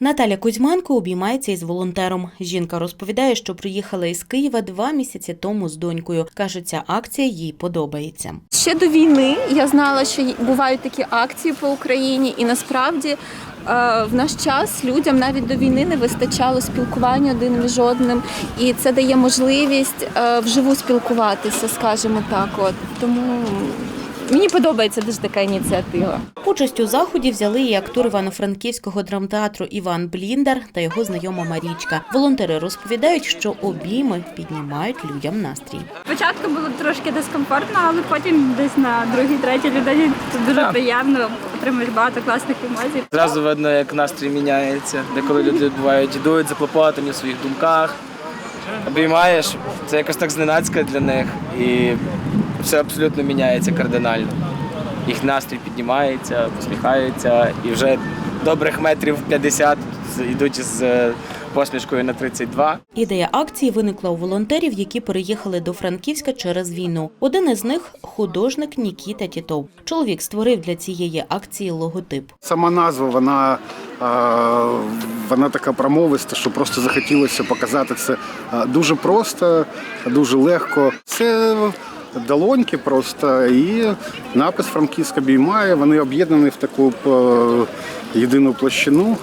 Наталя Кузьменко обіймається із волонтером. Жінка розповідає, що приїхала із Києва два місяці тому з донькою. Каже, ця акція їй подобається. Ще до війни я знала, що бувають такі акції по Україні, і насправді е, в наш час людям навіть до війни не вистачало спілкування один між одним, і це дає можливість е, вживу спілкуватися, скажімо так. От тому мені подобається дуже така ініціатива. Участь у заході взяли і актор Івано-Франківського драмтеатру Іван Бліндар та його знайома Марічка. Волонтери розповідають, що обійми піднімають людям настрій. Спочатку було трошки дискомфортно, але потім десь на другій, третій людині це дуже Так. приємно, отримуєш багато класних емоцій. Зразу видно, як настрій міняється, деколи люди бувають ідуть заклопотані в своїх думках. Обіймаєш, це якось так зненацька для них і все абсолютно міняється кардинально. Їх настрій піднімається, посміхаються і вже добрих метрів 50 йдуть з е, посмішкою на 32. Ідея акції виникла у волонтерів, які переїхали до Франківська через війну. Один із них художник Нікіта Тітов. Чоловік створив для цієї акції логотип. Сама назва, вона, вона така промовиста, що просто захотілося показати це дуже просто, дуже легко. Це долоньки просто і напис Франківська обіймає. Вони об'єднані в таку е, єдину площину.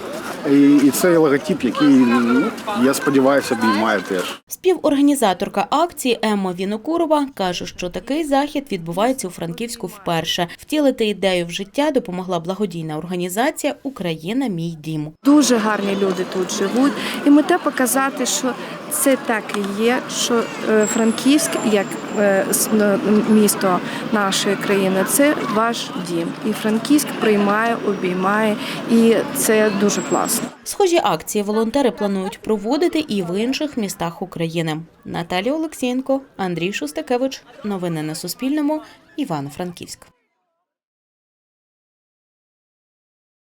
І, і цей логотип, який, ну, я сподіваюся, обіймає теж. Співорганізаторка акції Емма Вінокурова каже, що такий захід відбувається у Франківську вперше. Втілити ідею в життя допомогла благодійна організація Україна мій дім. Дуже гарні люди тут живуть, і мета показати, що це так і є. Що е, Франківськ, як е, місто нашої країни, це ваш дім. І Франківськ приймає, обіймає, і це дуже класно. Схожі акції волонтери планують проводити і в інших містах України. Наталія Олексієнко, Андрій Шустакевич. Новини на Суспільному. Івано-Франківськ.